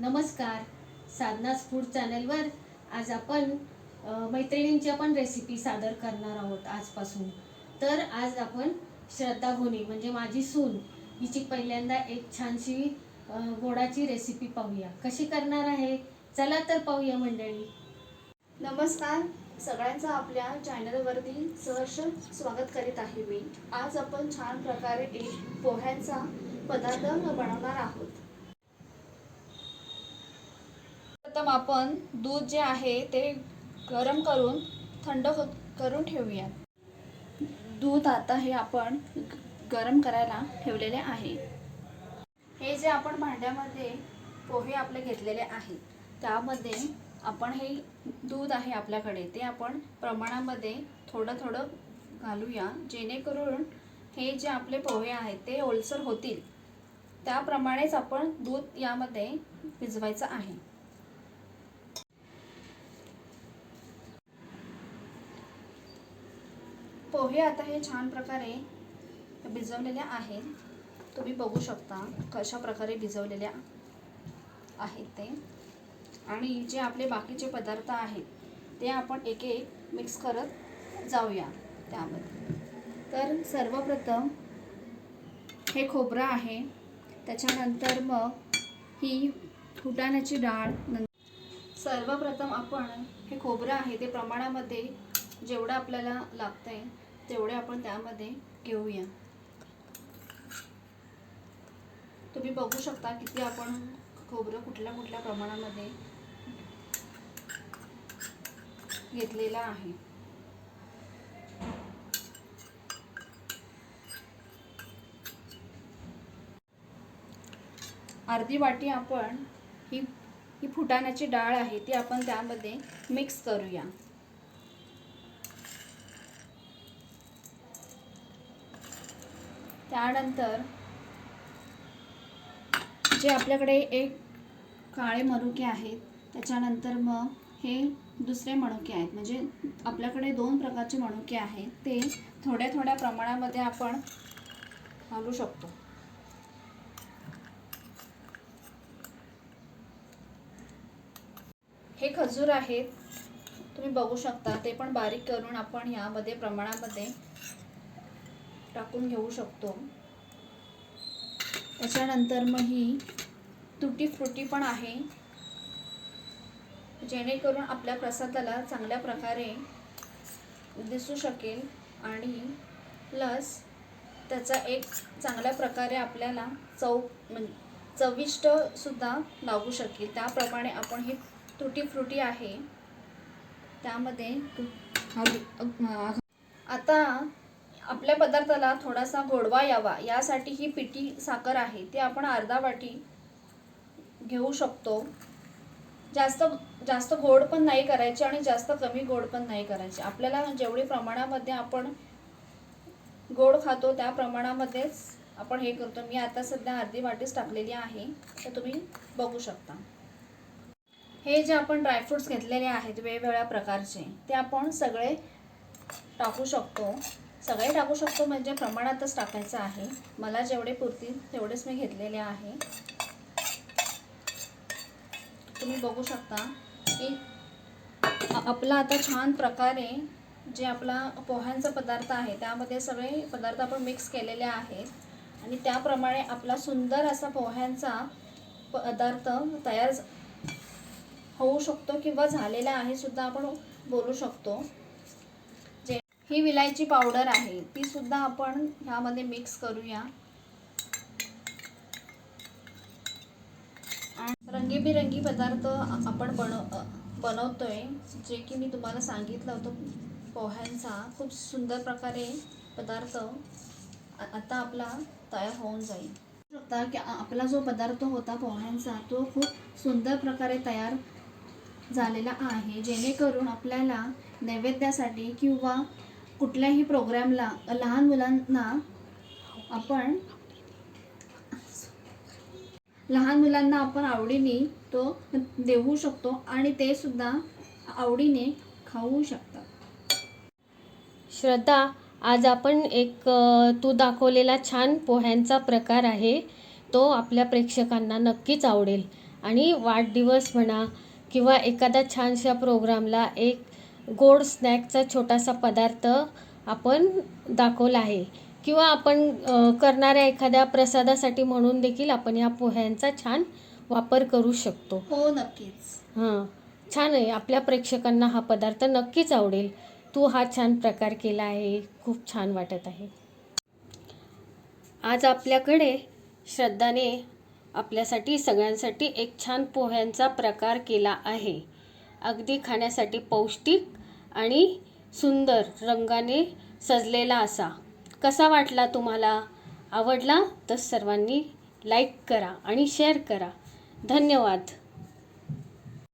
नमस्कार. साधनाच फूड चॅनलवर आज आपण मैत्रिणींची आपण पण रेसिपी सादर करणार आहोत आजपासून. तर आज आपण श्रद्धा घोणी म्हणजे माझी सून हिची पहिल्यांदा एक छानशी गोडाची रेसिपी पाहूया. कशी करणार आहे? चला तर पाहूया मंडळी. नमस्कार. सगळ्यांचं आपल्या चॅनलवरती सहर्ष स्वागत करीत आहे मी. आज आपण छान प्रकारे एक पोह्यांचा पदार्थ बनवणार आहोत. प्रथम आपण दूध जे आहे ते गरम करून थंड हो- करून ठेवूया. दूध आता हे आपण गरम करायला ठेवलेले आहे. हे जे आपण भांड्यामध्ये पोहे आपले घेतलेले आहेत त्यामध्ये आपण हे दूध आहे आपल्याकडे ते आपण प्रमाणामध्ये थोडं थोडं घालूया जेणेकरून हे जे आपले पोहे आहेत ते ओलसर होतील. त्याप्रमाणेच आपण दूध यामध्ये भिजवायचं आहे. पोहे आता हे छान प्रकारे भिजवलेले आहेत. तुम्ही बघू शकता कशा प्रकारे भिजवलेल्या आहेत ते. आणि जे आपले बाकीचे पदार्थ आहेत ते आपण एक एक मिक्स करत जाऊया त्यामध्ये. तर सर्वप्रथम हे खोबरं आहे. त्याच्यानंतर मग ही फुटाण्याची डाळ. सर्वप्रथम आपण हे खोबरं आहे ते प्रमाणामध्ये जेवढं आपल्याला लागतंय तेवढे आपण त्यामध्ये घेऊया. तुम्ही बघू शकता किती आपण खोबरं कुठल्या कुठल्या प्रमाणामध्ये घेतलेलं आहे. अर्धी वाटी आपण ही ही फुटाण्याची डाळ आहे ती आपण त्यामध्ये मिक्स करूया. त्यानंतर जे आपल्याकडे एक काळे मनुके आहेत त्याच्यानंतर मग हे दुसरे मनुके आहेत. म्हणजे आपल्याकडे दोन प्रकारचे मनुके आहेत. ते थोड्या थोड्या प्रमाणामध्ये आपण घालू शकतो. हे खजूर आहेत. तुम्ही बघू शकता ते पण बारीक करून आपण यामध्ये प्रमाणामध्ये टाकून घेऊ शकतो. त्याच्यानंतर मग ही तुटी फ्रुटी पण आहे. जेणेकरून आपल्या प्रसादाला चांगल्या प्रकारे दिसू शकेल आणि प्लस त्याचा एक चांगल्या प्रकारे आपल्याला चव म्हणजे चविष्ट सुद्धा लागू शकेल. त्याप्रमाणे आपण ही तुटी फ्रुटी आहे. त्यामध्ये आता आपल्या पदार्थाला थोडासा गोडवा यावा यासाठी ही पिठी साखर आहे ती आपण अर्धा वाटी घेऊ शकतो. जास्त जास्त गोड पण नाही करायची आणि जास्त कमी गोड पण नाही करायची. आपल्याला जेवढी प्रमाणामध्ये आपण गोड खातो त्या प्रमाणामध्येच आपण हे करतो. मी आता सध्या अर्धी वाटीच टाकलेली आहे तर तुम्ही बघू शकता. हे जे आपण ड्रायफ्रुट्स घेतलेले आहेत वेगवेगळ्या प्रकारचे ते आपण सगळे टाकू शकतो. सगळे टाकू शकतो म्हणजे प्रमाणातच टाकायचं आहे. मला जेवढे पुरतील तेवढेच मी घेतलेले आहे. तुम्ही बघू शकता की आपला आता छान प्रकारे जे आपला पोह्यांचा पदार्थ आहे त्यामध्ये सगळे पदार्थ आपण मिक्स केलेले आहेत. आणि त्याप्रमाणे आपला सुंदर असा पोह्यांचा पदार्थ तयार होऊ शकतो किंवा झालेला आहे सुद्धा आपण बोलू शकतो. ही विलायची पावडर आहे. ती सुद्धा आपण ह्यामध्ये मिक्स करूया. रंगीबेरंगी रंगीबिरंगी पदार्थ आपण बनव बनवतोय. जे की मी तुम्हाला सांगितलं होतं पोह्यांचा. खूप सुंदर प्रकारे पदार्थ आता आपला तयार होऊन जाईल. शकता की आपला जो पदार्थ होता पोह्यांचा तो खूप सुंदर प्रकारे तयार झालेला आहे. जेणेकरून आपल्याला नैवेद्यासाठी किंवा कुठल्याही प्रोग्रामला लहान मुलांना आपण लहान मुलांना आपण आवडीने तो देऊ शकतो आणि ते सुद्धा आवडीने खाऊ शकतात. श्रद्धा आज आपण एक तू दाखवलेला छान पोह्यांचा प्रकार आहे. तो आपल्या प्रेक्षकांना नक्कीच आवडेल. आणि वाढदिवस म्हणा किंवा एखाद्या छानशा प्रोग्रामला एक गोड स्नॅकचा छोटासा पदार्थ आपण दाखवला आहे. किंवा आपण करणाऱ्या एखाद्या प्रसादासाठी म्हणून देखील आपण या पोह्यांचा छान वापर करू शकतो. हो नक्कीच. हां. छान आहे. आपल्या प्रेक्षकांना हा पदार्थ नक्कीच आवडेल. तू हा छान प्रकार केला आहे. खूप छान वाटत आहे. आज आपल्याकडे श्रद्धाने आपल्यासाठी सगळ्यांसाठी एक छान पोह्यांचा प्रकार केला आहे. अगदी खाण्यासाठी पौष्टिक आणि सुंदर रंगाने सजलेला असा. कसा वाटला तुम्हाला? आवडला? तर सर्वांनी लाईक करा आणि शेअर करा. धन्यवाद.